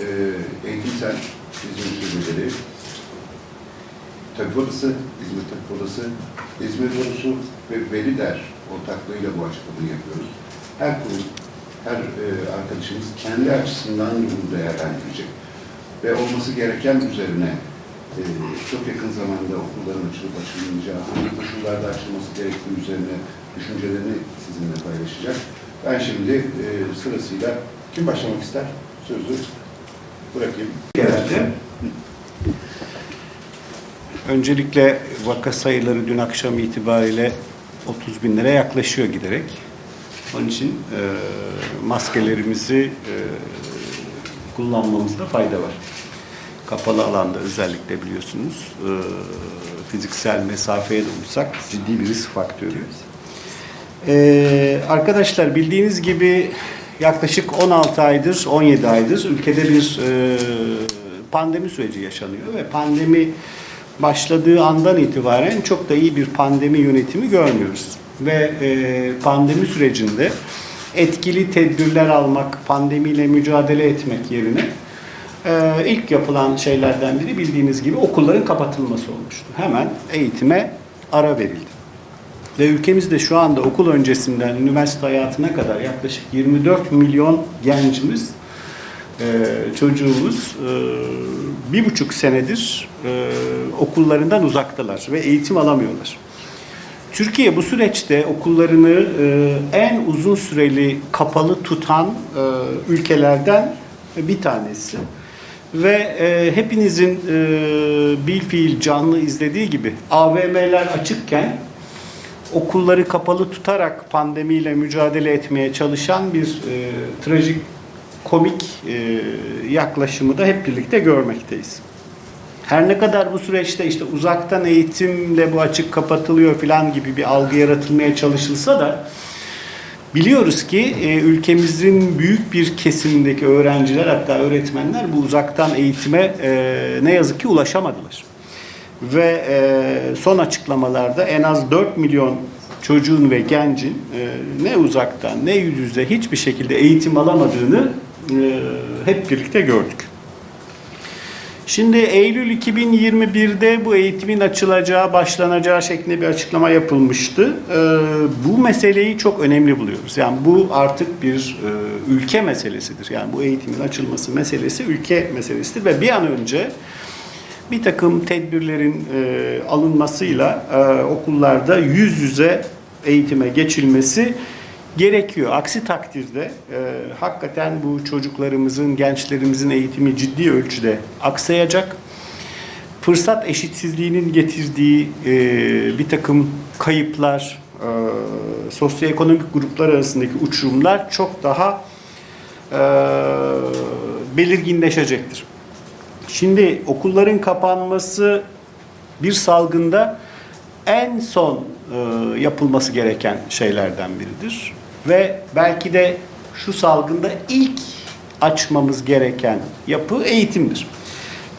e, eğitimsel İzmir şubeleri, Tabip Odası, İzmir Tabip Odası, İzmir Odası ve Velider ortaklığıyla bu açıklamayı yapıyoruz. Her kurum, her e, arkadaşımız kendi açısından bunu değerlendirecek. Ve olması gereken üzerine e, çok yakın zamanda okulların açılıp açılmayacağı, hangi koşullarda açılması gerektiği üzerine düşüncelerini sizinle paylaşacak. Ben şimdi e, sırasıyla kim başlamak ister? Sözü bırakayım. Öncelikle vaka sayıları dün akşam itibariyle 30 binlere yaklaşıyor giderek. Onun için e, maskelerimizi e, kullanmamızda fayda var. Kapalı alanda özellikle biliyorsunuz e, fiziksel mesafeye de uysak ciddi bir risk faktörü. Ee, arkadaşlar bildiğiniz gibi yaklaşık 16 aydır, 17 aydır ülkede bir e, pandemi süreci yaşanıyor ve pandemi başladığı andan itibaren çok da iyi bir pandemi yönetimi görmüyoruz. Ve e, pandemi sürecinde etkili tedbirler almak, pandemiyle mücadele etmek yerine e, ilk yapılan şeylerden biri bildiğiniz gibi okulların kapatılması olmuştu. Hemen eğitime ara verildi. Ve ülkemizde şu anda okul öncesinden üniversite hayatına kadar yaklaşık 24 milyon gencimiz, e, çocuğumuz e, bir buçuk senedir e, okullarından uzaktalar ve eğitim alamıyorlar. Türkiye bu süreçte okullarını en uzun süreli kapalı tutan ülkelerden bir tanesi. Ve e, hepinizin e, bil fiil canlı izlediği gibi AVM'ler açıkken okulları kapalı tutarak pandemiyle mücadele etmeye çalışan bir e, trajik komik e, yaklaşımı da hep birlikte görmekteyiz. Her ne kadar bu süreçte işte uzaktan eğitimle bu açık kapatılıyor falan gibi bir algı yaratılmaya çalışılsa da biliyoruz ki e, ülkemizin büyük bir kesimindeki öğrenciler hatta öğretmenler bu uzaktan eğitime e, ne yazık ki ulaşamadılar. Ve e, son açıklamalarda en az 4 milyon çocuğun ve gencin e, ne uzaktan ne yüz yüze hiçbir şekilde eğitim alamadığını e, hep birlikte gördük. Şimdi Eylül 2021'de bu eğitimin açılacağı, başlanacağı şeklinde bir açıklama yapılmıştı. Ee, bu meseleyi çok önemli buluyoruz. Yani bu artık bir e, ülke meselesidir. Yani bu eğitimin açılması meselesi ülke meselesidir ve bir an önce bir takım tedbirlerin e, alınmasıyla e, okullarda yüz yüze eğitime geçilmesi gerekiyor. Aksi takdirde e, hakikaten bu çocuklarımızın, gençlerimizin eğitimi ciddi ölçüde aksayacak. Fırsat eşitsizliğinin getirdiği e, bir takım kayıplar, e, sosyoekonomik gruplar arasındaki uçurumlar çok daha e, belirginleşecektir. Şimdi okulların kapanması bir salgında en son e, yapılması gereken şeylerden biridir. Ve belki de şu salgında ilk açmamız gereken yapı eğitimdir.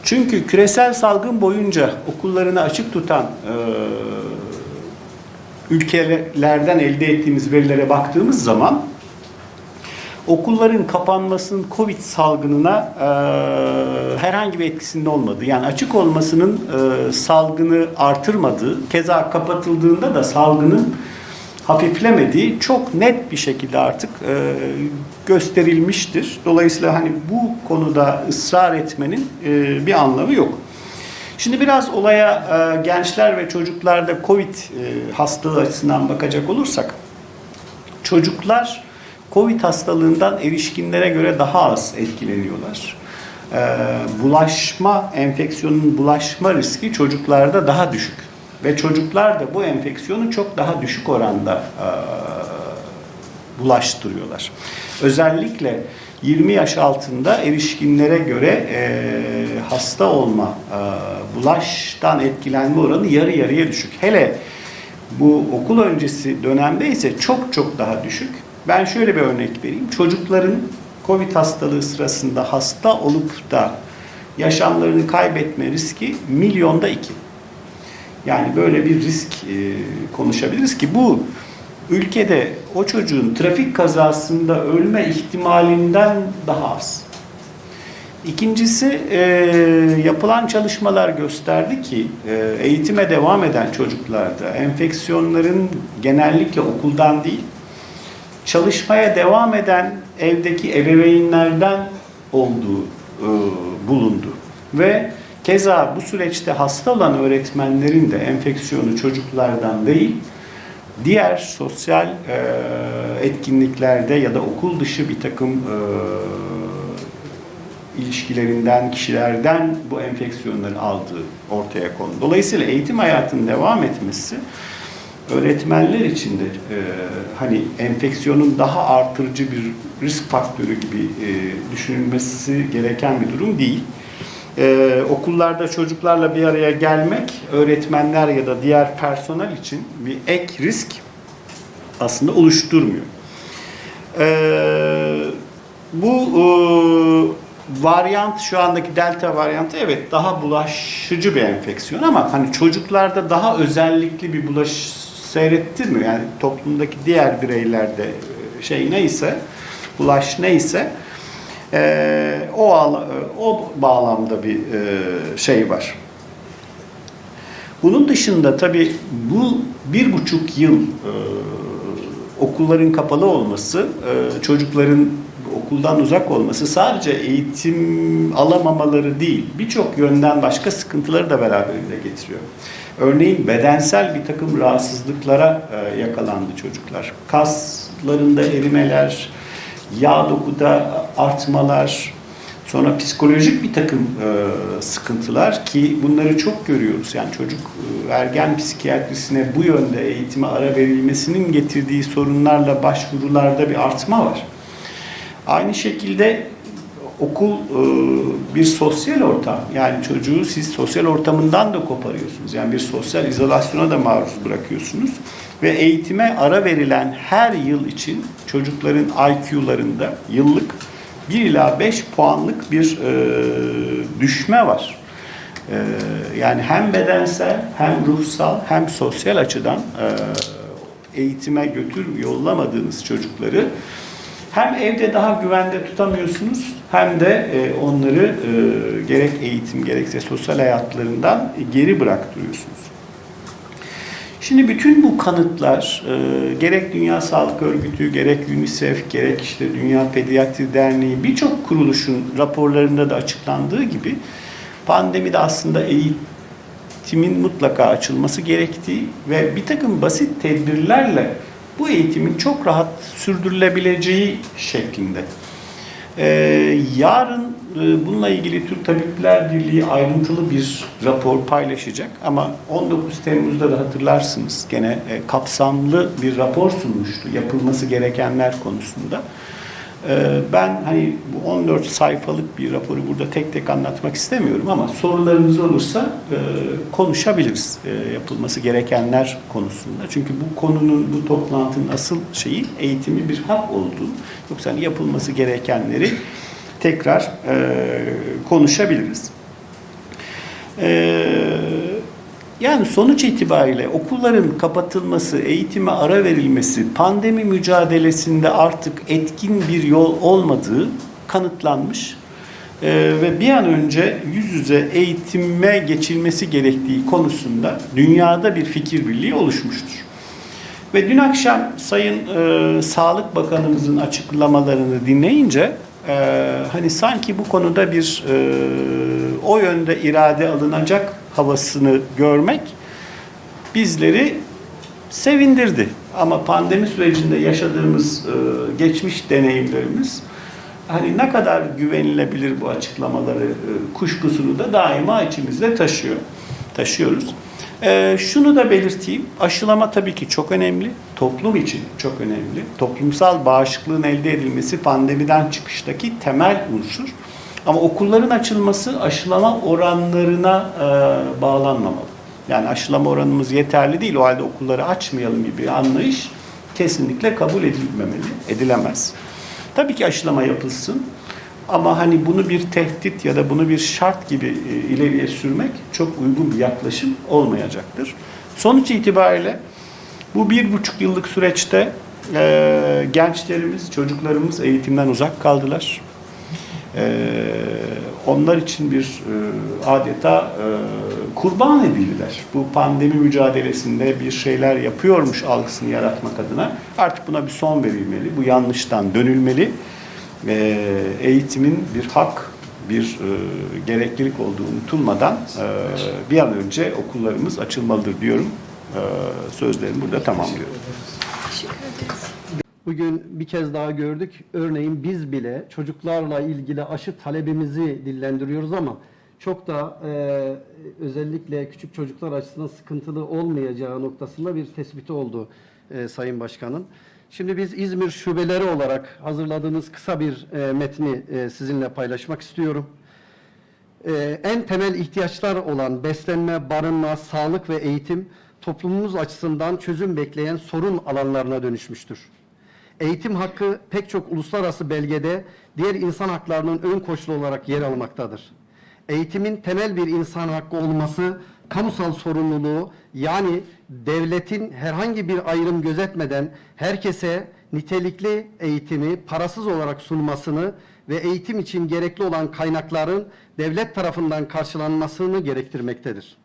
Çünkü küresel salgın boyunca okullarını açık tutan e, ülkelerden elde ettiğimiz verilere baktığımız zaman okulların kapanmasının Covid salgınına e, herhangi bir etkisinde olmadığı, yani açık olmasının e, salgını artırmadığı, keza kapatıldığında da salgının hafiflemediği çok net bir şekilde artık e, gösterilmiştir. Dolayısıyla hani bu konuda ısrar etmenin e, bir anlamı yok. Şimdi biraz olaya e, gençler ve çocuklarda Covid e, hastalığı açısından bakacak olursak, çocuklar Covid hastalığından erişkinlere göre daha az etkileniyorlar. Ee, bulaşma, enfeksiyonun bulaşma riski çocuklarda daha düşük. Ve çocuklar da bu enfeksiyonu çok daha düşük oranda e, bulaştırıyorlar. Özellikle 20 yaş altında erişkinlere göre e, hasta olma, e, bulaştan etkilenme oranı yarı yarıya düşük. Hele bu okul öncesi dönemde ise çok çok daha düşük. Ben şöyle bir örnek vereyim. Çocukların Covid hastalığı sırasında hasta olup da yaşamlarını kaybetme riski milyonda iki. Yani böyle bir risk e, konuşabiliriz ki bu ülkede o çocuğun trafik kazasında ölme ihtimalinden daha az. İkincisi e, yapılan çalışmalar gösterdi ki e, eğitime devam eden çocuklarda enfeksiyonların genellikle okuldan değil çalışmaya devam eden evdeki ebeveynlerden olduğu e, bulundu. Ve keza bu süreçte hasta olan öğretmenlerin de enfeksiyonu çocuklardan değil, diğer sosyal e, etkinliklerde ya da okul dışı bir takım e, ilişkilerinden, kişilerden bu enfeksiyonları aldığı ortaya kondu. Dolayısıyla eğitim hayatının devam etmesi öğretmenler için de e, hani enfeksiyonun daha artırıcı bir risk faktörü gibi e, düşünülmesi gereken bir durum değil. E, okullarda çocuklarla bir araya gelmek öğretmenler ya da diğer personel için bir ek risk aslında oluşturmuyor. E, bu e, varyant şu andaki delta varyantı evet daha bulaşıcı bir enfeksiyon ama hani çocuklarda daha özellikli bir bulaş seyrettirmiyor. Yani toplumdaki diğer bireylerde e, şey neyse, bulaş neyse e, o o bağlamda bir e, şey var. Bunun dışında tabii bu bir buçuk yıl e, okulların kapalı olması, e, çocukların okuldan uzak olması sadece eğitim alamamaları değil, birçok yönden başka sıkıntıları da beraberinde getiriyor. Örneğin bedensel bir takım rahatsızlıklara e, yakalandı çocuklar. Kaslarında erimeler, yağ dokuda artmalar, Sonra psikolojik bir takım e, sıkıntılar ki bunları çok görüyoruz. Yani çocuk e, ergen psikiyatrisine bu yönde eğitime ara verilmesinin getirdiği sorunlarla başvurularda bir artma var. Aynı şekilde okul e, bir sosyal ortam. Yani çocuğu siz sosyal ortamından da koparıyorsunuz. Yani bir sosyal izolasyona da maruz bırakıyorsunuz. Ve eğitime ara verilen her yıl için çocukların IQ'larında yıllık 1 ila 5 puanlık bir e, düşme var. E, yani hem bedensel hem ruhsal hem sosyal açıdan eğitime götür yollamadığınız çocukları hem evde daha güvende tutamıyorsunuz hem de e, onları e, gerek eğitim gerekse sosyal hayatlarından geri bıraktırıyorsunuz. Şimdi bütün bu kanıtlar e, gerek Dünya Sağlık Örgütü, gerek UNICEF, gerek işte Dünya Pediatri Derneği birçok kuruluşun raporlarında da açıklandığı gibi pandemide aslında eğitimin mutlaka açılması gerektiği ve bir takım basit tedbirlerle bu eğitimin çok rahat sürdürülebileceği şeklinde. Ee, yarın e, bununla ilgili Türk Tabipler Birliği ayrıntılı bir rapor paylaşacak ama 19 Temmuz'da da hatırlarsınız gene e, kapsamlı bir rapor sunmuştu yapılması gerekenler konusunda. Ee, ben hani bu 14 sayfalık bir raporu burada tek tek anlatmak istemiyorum ama sorularınız olursa e, konuşabiliriz e, yapılması gerekenler konusunda. Çünkü bu konunun, bu toplantının asıl şeyi eğitimi bir hak olduğu. Yoksa hani yapılması gerekenleri tekrar e, konuşabiliriz. Eee yani sonuç itibariyle okulların kapatılması, eğitime ara verilmesi, pandemi mücadelesinde artık etkin bir yol olmadığı kanıtlanmış. Ee, ve bir an önce yüz yüze eğitime geçilmesi gerektiği konusunda dünyada bir fikir birliği oluşmuştur. Ve dün akşam Sayın e, Sağlık Bakanımızın açıklamalarını dinleyince e, hani sanki bu konuda bir e, o yönde irade alınacak havasını görmek bizleri sevindirdi. Ama pandemi sürecinde yaşadığımız e, geçmiş deneyimlerimiz hani ne kadar güvenilebilir bu açıklamaları e, kuşkusunu da daima içimizde taşıyor. Taşıyoruz. E, şunu da belirteyim. Aşılama tabii ki çok önemli. Toplum için çok önemli. Toplumsal bağışıklığın elde edilmesi pandemiden çıkıştaki temel unsur. Ama okulların açılması aşılama oranlarına e, bağlanmamalı. Yani aşılama oranımız yeterli değil, o halde okulları açmayalım gibi bir anlayış kesinlikle kabul edilmemeli, edilemez. Tabii ki aşılama yapılsın ama hani bunu bir tehdit ya da bunu bir şart gibi e, ileriye sürmek çok uygun bir yaklaşım olmayacaktır. Sonuç itibariyle bu bir buçuk yıllık süreçte e, gençlerimiz, çocuklarımız eğitimden uzak kaldılar. Ee, onlar için bir e, adeta e, kurban edildiler. Bu pandemi mücadelesinde bir şeyler yapıyormuş algısını yaratmak adına artık buna bir son verilmeli. Bu yanlıştan dönülmeli. Ee, eğitimin bir hak, bir e, gereklilik olduğu unutulmadan e, bir an önce okullarımız açılmalıdır diyorum. E, sözlerimi burada tamamlıyorum. Bugün bir kez daha gördük. Örneğin biz bile çocuklarla ilgili aşı talebimizi dillendiriyoruz ama çok da e, özellikle küçük çocuklar açısından sıkıntılı olmayacağı noktasında bir tespiti oldu e, Sayın Başkanım. Şimdi biz İzmir şubeleri olarak hazırladığımız kısa bir e, metni e, sizinle paylaşmak istiyorum. Ee, en temel ihtiyaçlar olan beslenme, barınma, sağlık ve eğitim toplumumuz açısından çözüm bekleyen sorun alanlarına dönüşmüştür. Eğitim hakkı pek çok uluslararası belgede diğer insan haklarının ön koşulu olarak yer almaktadır. Eğitimin temel bir insan hakkı olması kamusal sorumluluğu yani devletin herhangi bir ayrım gözetmeden herkese nitelikli eğitimi parasız olarak sunmasını ve eğitim için gerekli olan kaynakların devlet tarafından karşılanmasını gerektirmektedir.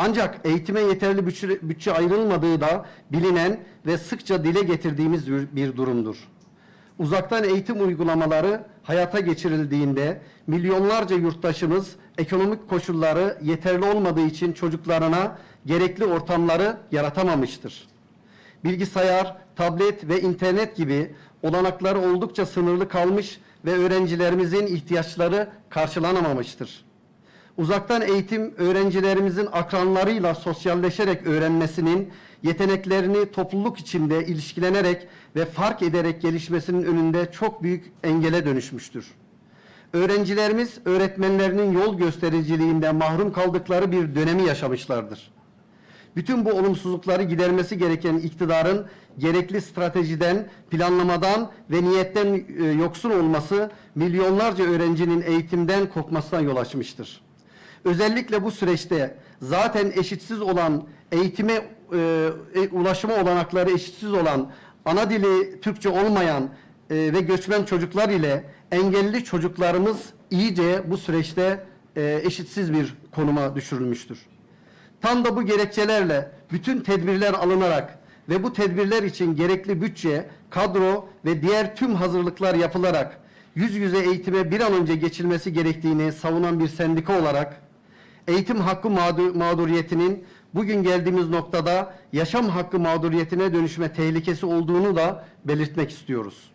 Ancak eğitime yeterli bütçe, bütçe ayrılmadığı da bilinen ve sıkça dile getirdiğimiz bir- durumdur. Uzaktan eğitim uygulamaları hayata geçirildiğinde milyonlarca yurttaşımız ekonomik koşulları yeterli olmadığı için çocuklarına gerekli ortamları yaratamamıştır. Bilgisayar, tablet ve internet gibi olanakları oldukça sınırlı kalmış ve öğrencilerimizin ihtiyaçları karşılanamamıştır. Uzaktan eğitim öğrencilerimizin akranlarıyla sosyalleşerek öğrenmesinin yeteneklerini topluluk içinde ilişkilenerek ve fark ederek gelişmesinin önünde çok büyük engele dönüşmüştür. Öğrencilerimiz öğretmenlerinin yol göstericiliğinden mahrum kaldıkları bir dönemi yaşamışlardır. Bütün bu olumsuzlukları gidermesi gereken iktidarın gerekli stratejiden, planlamadan ve niyetten e, yoksun olması milyonlarca öğrencinin eğitimden kopmasına yol açmıştır. Özellikle bu süreçte zaten eşitsiz olan eğitime e, e, ulaşıma olanakları eşitsiz olan ana dili Türkçe olmayan e, ve göçmen çocuklar ile engelli çocuklarımız iyice bu süreçte e, eşitsiz bir konuma düşürülmüştür. Tam da bu gerekçelerle bütün tedbirler alınarak ve bu tedbirler için gerekli bütçe, kadro ve diğer tüm hazırlıklar yapılarak yüz yüze eğitime bir an önce geçilmesi gerektiğini savunan bir sendika olarak eğitim hakkı mağdur- mağduriyetinin bugün geldiğimiz noktada yaşam hakkı mağduriyetine dönüşme tehlikesi olduğunu da belirtmek istiyoruz.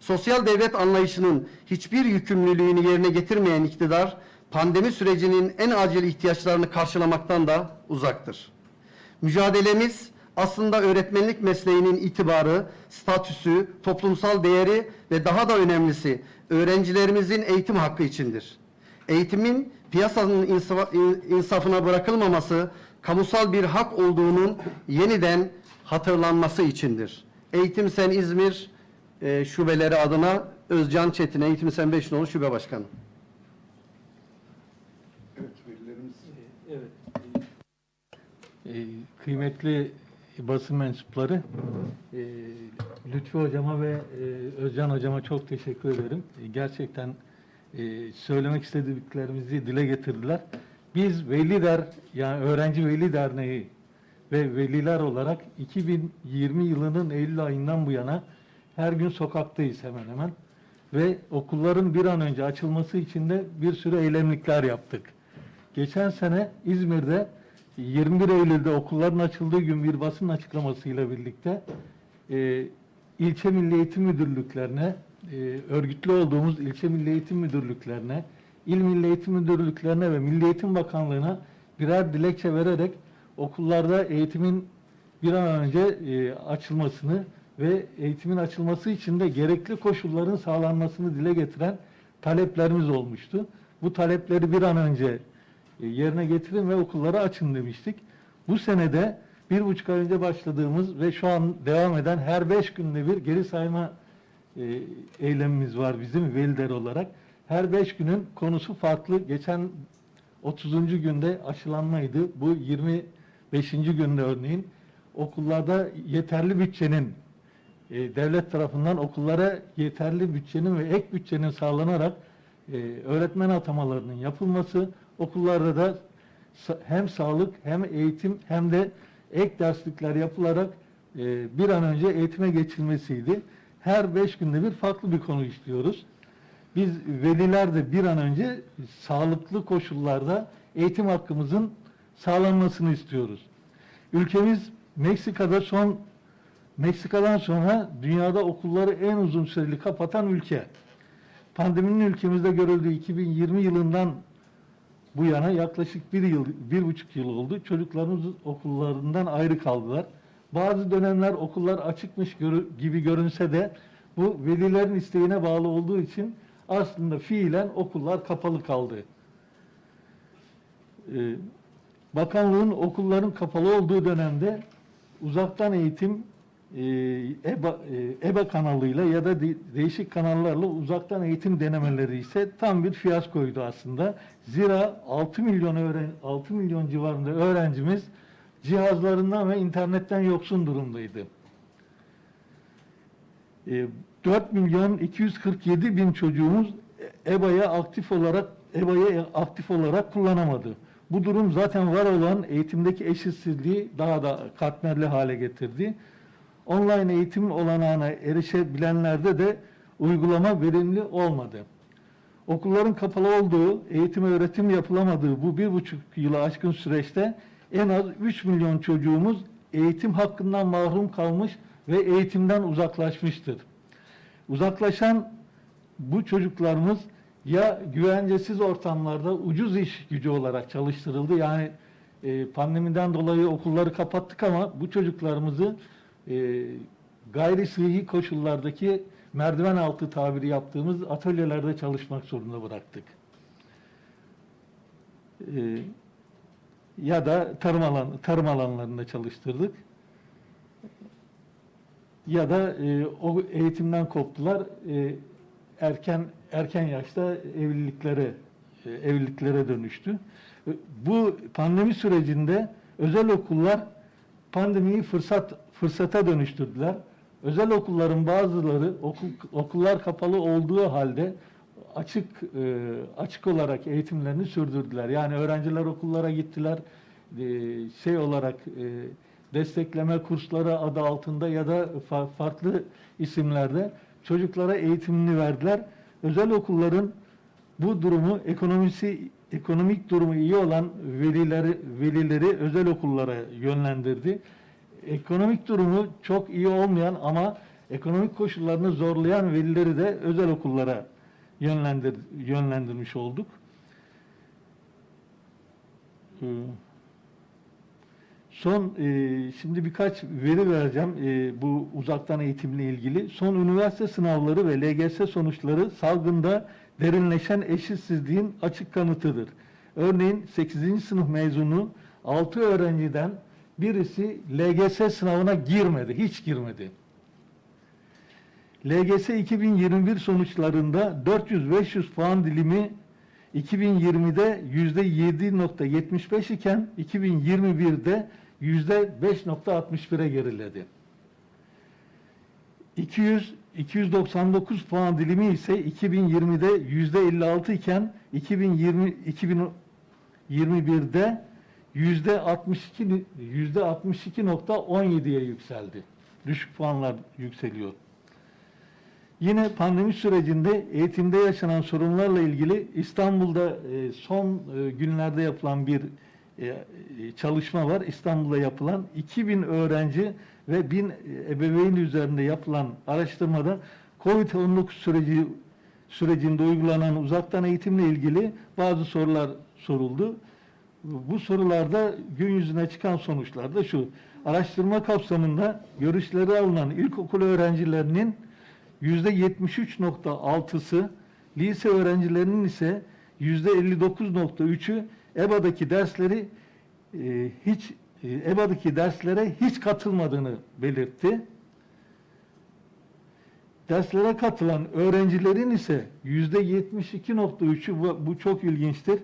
Sosyal devlet anlayışının hiçbir yükümlülüğünü yerine getirmeyen iktidar, pandemi sürecinin en acil ihtiyaçlarını karşılamaktan da uzaktır. Mücadelemiz aslında öğretmenlik mesleğinin itibarı, statüsü, toplumsal değeri ve daha da önemlisi öğrencilerimizin eğitim hakkı içindir. Eğitimin piyasanın insafına bırakılmaması, kamusal bir hak olduğunun yeniden hatırlanması içindir. Eğitim Sen İzmir e, şubeleri adına Özcan Çetin, Eğitim Sen Beşinoğlu Şube Başkanı. Evet, velilerimiz Evet. Ee, kıymetli basın mensupları, e, Lütfü Hocama ve e, Özcan Hocama çok teşekkür ederim. E, Gerçekten e, söylemek istediklerimizi dile getirdiler. Biz Veli Der, yani Öğrenci Veli Derneği ve veliler olarak 2020 yılının Eylül ayından bu yana her gün sokaktayız hemen hemen. Ve okulların bir an önce açılması için de bir sürü eylemlikler yaptık. Geçen sene İzmir'de 21 Eylül'de okulların açıldığı gün bir basın açıklamasıyla birlikte e, ilçe milli eğitim müdürlüklerine, e, örgütlü olduğumuz ilçe milli eğitim müdürlüklerine, il milli eğitim müdürlüklerine ve Milli Eğitim Bakanlığı'na birer dilekçe vererek okullarda eğitimin bir an önce e, açılmasını ve eğitimin açılması için de gerekli koşulların sağlanmasını dile getiren taleplerimiz olmuştu. Bu talepleri bir an önce e, yerine getirin ve okulları açın demiştik. Bu senede bir buçuk ay önce başladığımız ve şu an devam eden her beş günde bir geri sayma e, eylemimiz var bizim veliler olarak. Her beş günün konusu farklı. Geçen 30. günde aşılanmaydı. Bu 25. günde örneğin okullarda yeterli bütçenin e, devlet tarafından okullara yeterli bütçenin ve ek bütçenin sağlanarak e, öğretmen atamalarının yapılması, okullarda da hem sağlık hem eğitim hem de ek derslikler yapılarak e, bir an önce eğitime geçilmesiydi. Her beş günde bir farklı bir konu işliyoruz. Biz veliler de bir an önce sağlıklı koşullarda eğitim hakkımızın sağlanmasını istiyoruz. Ülkemiz Meksika'da son Meksika'dan sonra dünyada okulları en uzun süreli kapatan ülke. Pandeminin ülkemizde görüldüğü 2020 yılından bu yana yaklaşık bir yıl, bir buçuk yıl oldu. Çocuklarımız okullarından ayrı kaldılar. Bazı dönemler okullar açıkmış gibi görünse de bu velilerin isteğine bağlı olduğu için aslında fiilen okullar kapalı kaldı. Ee, Bakanlığın okulların kapalı olduğu dönemde uzaktan eğitim e, EBA, e, EBA kanalıyla ya da de- değişik kanallarla uzaktan eğitim denemeleri ise tam bir fiyaskoydu aslında. Zira 6 milyon öğren 6 milyon civarında öğrencimiz cihazlarından ve internetten yoksun durumdaydı. E, 4 milyon 247 bin çocuğumuz EBA'ya aktif olarak EBA'ya aktif olarak kullanamadı. Bu durum zaten var olan eğitimdeki eşitsizliği daha da katmerli hale getirdi. Online eğitim olanağına erişebilenlerde de uygulama verimli olmadı. Okulların kapalı olduğu, eğitim öğretim yapılamadığı bu bir buçuk yılı aşkın süreçte en az 3 milyon çocuğumuz eğitim hakkından mahrum kalmış ve eğitimden uzaklaşmıştır. Uzaklaşan bu çocuklarımız ya güvencesiz ortamlarda ucuz iş gücü olarak çalıştırıldı. Yani e, pandemiden dolayı okulları kapattık ama bu çocuklarımızı e, gayri sıhhi koşullardaki merdiven altı tabiri yaptığımız atölyelerde çalışmak zorunda bıraktık. E, ya da tarım alan tarım alanlarında çalıştırdık. Ya da e, o eğitimden koptular. E, erken erken yaşta evliliklere e, evliliklere dönüştü. E, Bu pandemi sürecinde özel okullar pandemiyi fırsat fırsata dönüştürdüler. Özel okulların bazıları okul, okullar kapalı olduğu halde açık e, açık olarak eğitimlerini sürdürdüler. Yani öğrenciler okullara gittiler. E, şey olarak e, destekleme kursları adı altında ya da fa- farklı isimlerde çocuklara eğitimini verdiler. Özel okulların bu durumu ekonomisi ekonomik durumu iyi olan velileri velileri özel okullara yönlendirdi. Ekonomik durumu çok iyi olmayan ama ekonomik koşullarını zorlayan velileri de özel okullara yönlendir yönlendirmiş olduk. Ee, Son e, şimdi birkaç veri vereceğim e, bu uzaktan eğitimle ilgili. Son üniversite sınavları ve LGS sonuçları salgında derinleşen eşitsizliğin açık kanıtıdır. Örneğin 8. sınıf mezunu 6 öğrenciden birisi LGS sınavına girmedi, hiç girmedi. LGS 2021 sonuçlarında 400-500 puan dilimi 2020'de %7.75 iken 2021'de %5.61'e geriledi. 200 299 puan dilimi ise 2020'de %56 iken 2020 2021'de %62 %62.17'ye yükseldi. Düşük puanlar yükseliyor. Yine pandemi sürecinde eğitimde yaşanan sorunlarla ilgili İstanbul'da e, son e, günlerde yapılan bir e, çalışma var. İstanbul'da yapılan 2000 öğrenci ve 1000 ebeveyn üzerinde yapılan araştırmada COVID-19 süreci sürecinde uygulanan uzaktan eğitimle ilgili bazı sorular soruldu. Bu sorularda gün yüzüne çıkan sonuçlar da şu. Araştırma kapsamında görüşleri alınan ilkokul öğrencilerinin %73.6'sı, lise öğrencilerinin ise %59.3'ü EBA'daki dersleri e, hiç e, EBA'daki derslere hiç katılmadığını belirtti. Derslere katılan öğrencilerin ise %72.3'ü bu, çok ilginçtir.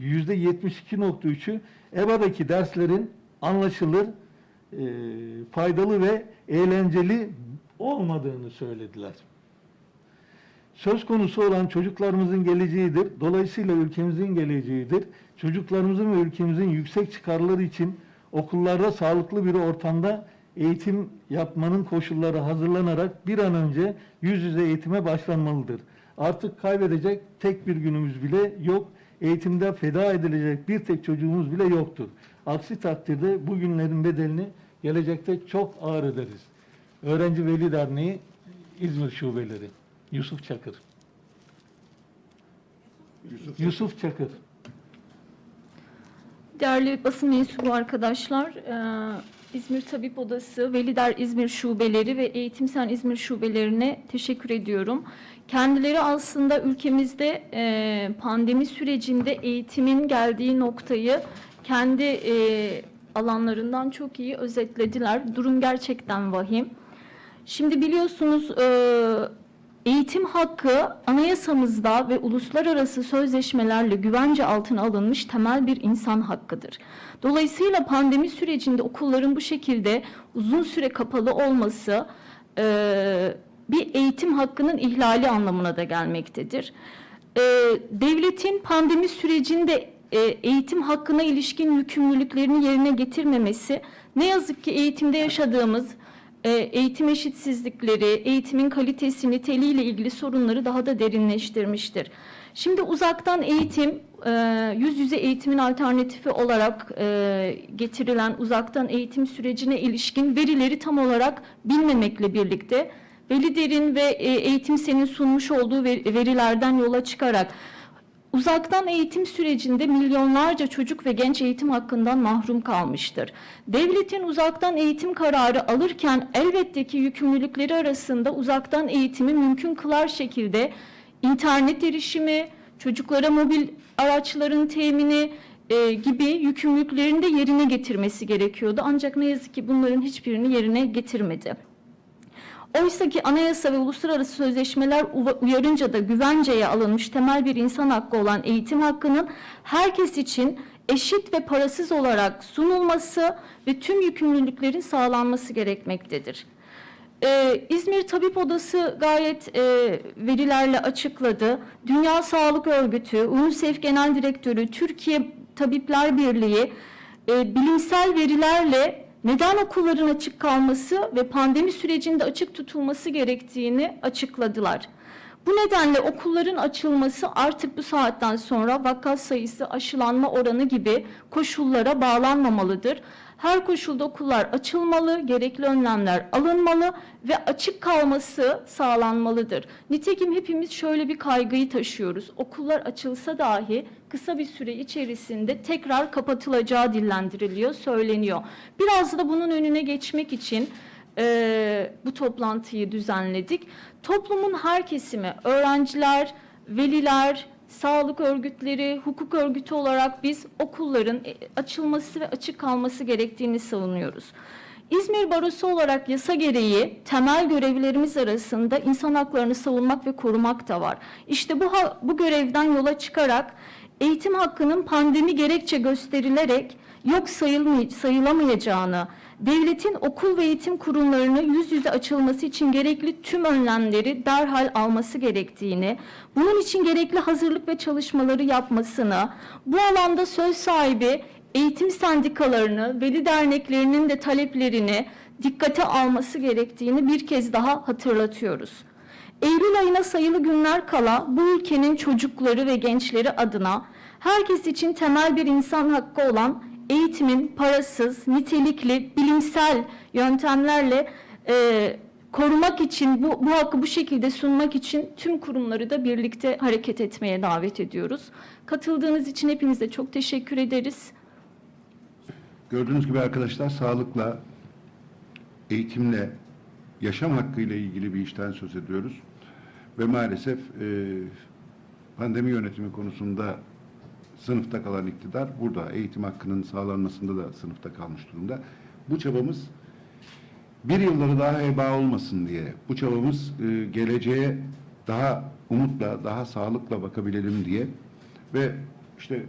%72.3'ü EBA'daki derslerin anlaşılır, e, faydalı ve eğlenceli olmadığını söylediler. Söz konusu olan çocuklarımızın geleceğidir. Dolayısıyla ülkemizin geleceğidir. Çocuklarımızın ve ülkemizin yüksek çıkarları için okullarda sağlıklı bir ortamda eğitim yapmanın koşulları hazırlanarak bir an önce yüz yüze eğitime başlanmalıdır. Artık kaybedecek tek bir günümüz bile yok. Eğitimde feda edilecek bir tek çocuğumuz bile yoktur. Aksi takdirde bu günlerin bedelini gelecekte çok ağır öderiz. Öğrenci Veli Derneği İzmir Şubeleri. Yusuf Çakır. Yusuf Çakır. Değerli basın mensubu arkadaşlar, e, İzmir Tabip Odası, Velider İzmir Şubeleri ve Eğitimsen İzmir Şubelerine teşekkür ediyorum. Kendileri aslında ülkemizde e, pandemi sürecinde eğitimin geldiği noktayı kendi e, alanlarından çok iyi özetlediler. Durum gerçekten vahim. Şimdi biliyorsunuz e, eğitim hakkı anayasamızda ve uluslararası sözleşmelerle güvence altına alınmış temel bir insan hakkıdır. Dolayısıyla pandemi sürecinde okulların bu şekilde uzun süre kapalı olması e, bir eğitim hakkının ihlali anlamına da gelmektedir. E, devletin pandemi sürecinde eğitim hakkına ilişkin yükümlülüklerini yerine getirmemesi ne yazık ki eğitimde yaşadığımız eğitim eşitsizlikleri, eğitimin kalitesi, niteliğiyle ilgili sorunları daha da derinleştirmiştir. Şimdi uzaktan eğitim, e, yüz yüze eğitimin alternatifi olarak e, getirilen uzaktan eğitim sürecine ilişkin verileri tam olarak bilmemekle birlikte ve liderin ve e, eğitim senin sunmuş olduğu ver- verilerden yola çıkarak Uzaktan eğitim sürecinde milyonlarca çocuk ve genç eğitim hakkından mahrum kalmıştır. Devletin uzaktan eğitim kararı alırken elbette ki yükümlülükleri arasında uzaktan eğitimi mümkün kılar şekilde internet erişimi, çocuklara mobil araçların temini e, gibi yükümlülüklerini de yerine getirmesi gerekiyordu. Ancak ne yazık ki bunların hiçbirini yerine getirmedi. Oysa ki anayasa ve uluslararası sözleşmeler uyarınca da güvenceye alınmış temel bir insan hakkı olan eğitim hakkının herkes için eşit ve parasız olarak sunulması ve tüm yükümlülüklerin sağlanması gerekmektedir. Ee, İzmir Tabip Odası gayet e, verilerle açıkladı. Dünya Sağlık Örgütü, UNICEF Genel Direktörü, Türkiye Tabipler Birliği e, bilimsel verilerle neden okulların açık kalması ve pandemi sürecinde açık tutulması gerektiğini açıkladılar. Bu nedenle okulların açılması artık bu saatten sonra vaka sayısı, aşılanma oranı gibi koşullara bağlanmamalıdır. Her koşulda okullar açılmalı, gerekli önlemler alınmalı ve açık kalması sağlanmalıdır. Nitekim hepimiz şöyle bir kaygıyı taşıyoruz. Okullar açılsa dahi kısa bir süre içerisinde tekrar kapatılacağı dillendiriliyor, söyleniyor. Biraz da bunun önüne geçmek için e, bu toplantıyı düzenledik. Toplumun her kesimi, öğrenciler, veliler, sağlık örgütleri, hukuk örgütü olarak biz okulların e, açılması ve açık kalması gerektiğini savunuyoruz. İzmir Barosu olarak yasa gereği temel görevlerimiz arasında insan haklarını savunmak ve korumak da var. İşte bu, bu görevden yola çıkarak eğitim hakkının pandemi gerekçe gösterilerek yok sayılmay- sayılamayacağını, devletin okul ve eğitim kurumlarını yüz yüze açılması için gerekli tüm önlemleri derhal alması gerektiğini, bunun için gerekli hazırlık ve çalışmaları yapmasını, bu alanda söz sahibi eğitim sendikalarını, veli derneklerinin de taleplerini dikkate alması gerektiğini bir kez daha hatırlatıyoruz. Eylül ayına sayılı günler kala bu ülkenin çocukları ve gençleri adına herkes için temel bir insan hakkı olan eğitimin parasız, nitelikli, bilimsel yöntemlerle e, korumak için, bu, bu hakkı bu şekilde sunmak için tüm kurumları da birlikte hareket etmeye davet ediyoruz. Katıldığınız için hepinize çok teşekkür ederiz. Gördüğünüz gibi arkadaşlar sağlıkla, eğitimle, yaşam hakkıyla ilgili bir işten söz ediyoruz. Ve maalesef e, pandemi yönetimi konusunda sınıfta kalan iktidar burada eğitim hakkının sağlanmasında da sınıfta kalmış durumda. Bu çabamız bir yılları daha heba olmasın diye, bu çabamız e, geleceğe daha umutla, daha sağlıkla bakabilelim diye ve işte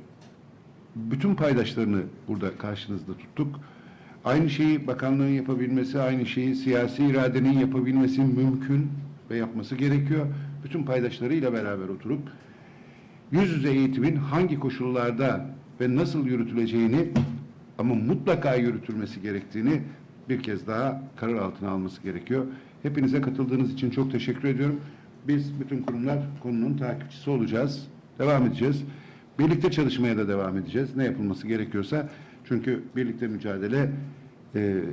bütün paydaşlarını burada karşınızda tuttuk. Aynı şeyi bakanlığın yapabilmesi, aynı şeyi siyasi iradenin yapabilmesi mümkün ve yapması gerekiyor. Bütün paydaşlarıyla beraber oturup yüz yüze eğitimin hangi koşullarda ve nasıl yürütüleceğini ama mutlaka yürütülmesi gerektiğini bir kez daha karar altına alması gerekiyor. Hepinize katıldığınız için çok teşekkür ediyorum. Biz bütün kurumlar konunun takipçisi olacağız. Devam edeceğiz. Birlikte çalışmaya da devam edeceğiz. Ne yapılması gerekiyorsa. Çünkü birlikte mücadele e,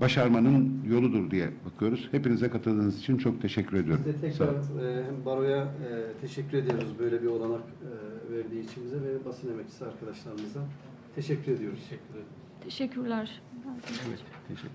başarmanın yoludur diye bakıyoruz. Hepinize katıldığınız için çok teşekkür ediyorum. Biz de tekrar e, hem Baro'ya e, teşekkür ediyoruz böyle bir olanak e, verdiği için bize ve basın emekçisi arkadaşlarımıza teşekkür ediyoruz. Teşekkür ederim. Teşekkürler. Teşekkür